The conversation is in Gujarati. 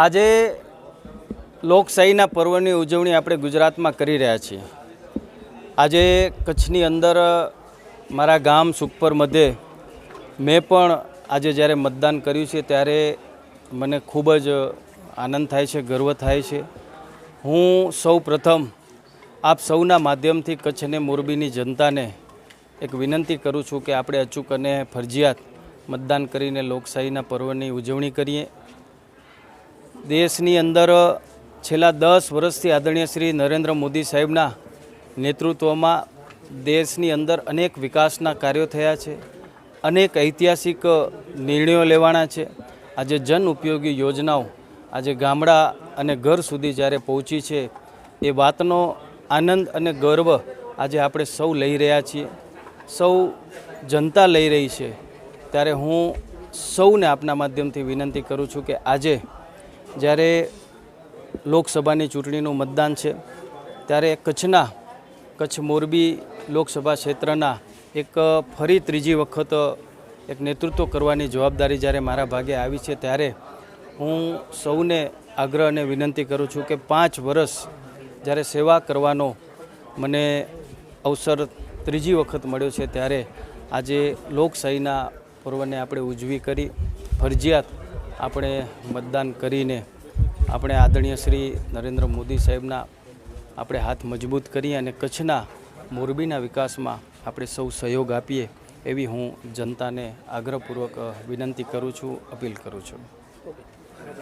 આજે લોકશાહીના પર્વની ઉજવણી આપણે ગુજરાતમાં કરી રહ્યા છીએ. આજે કચ્છની અંદર મારા ગામ સુખપર મધ્યે મેં પણ આજે જ્યારે મતદાન કર્યું છે ત્યારે મને ખૂબ જ આનંદ થાય છે, ગર્વ થાય છે. હું સૌ પ્રથમ આપ સૌના માધ્યમથી કચ્છ અને મોરબીની જનતાને એક વિનંતી કરું છું કે આપણે અચૂક અને ફરજિયાત મતદાન કરીને લોકશાહીના પર્વની ઉજવણી કરીએ. દેશની અંદર છેલ્લા દસ વર્ષથી આદરણીય શ્રી નરેન્દ્ર મોદી સાહેબના નેતૃત્વમાં દેશની અંદર અનેક વિકાસના કાર્યો થયા છે. અનેક ઐતિહાસિક નિર્ણયો લેવાના છે. આજે જન ઉપયોગી યોજનાઓ આજે ગામડા અને ઘર સુધી જ્યારે પહોંચી છે, એ વાતનો આનંદ અને ગર્વ આજે આપણે સૌ લઈ રહ્યા છીએ. સૌ જનતા લઈ રહી છે. ત્યારે હું સૌને આપના માધ્યમથી વિનંતી કરું છું કે આજે જ્યારે લોકસભાની ચૂંટણીનું મતદાન છે, ત્યારે કચ્છના, કચ્છ મોરબી લોકસભા ક્ષેત્રના એક ફરી ત્રીજી વખત એક નેતૃત્વ કરવાની જવાબદારી જ્યારે મારા ભાગે આવી છે, ત્યારે હું સૌને આગ્રહ અને વિનંતી કરું છું કે પાંચ વર્ષ જ્યારે સેવા કરવાનો મને અવસર ત્રીજી વખત મળ્યો છે, ત્યારે આજે લોકશાહીના પર્વને આપણે ઉજવી કરી, ફરજિયાત આપણે મતદાન કરીને આપણે આદરણીય શ્રી નરેન્દ્ર મોદી સાહેબના આપણે હાથ મજબૂત કરીએ અને કચ્છના મોરબીના વિકાસમાં આપણે સૌ સહયોગ આપીએ એવી હું જનતાને આગ્રહપૂર્વક વિનંતી કરું છું, અપીલ કરું છું.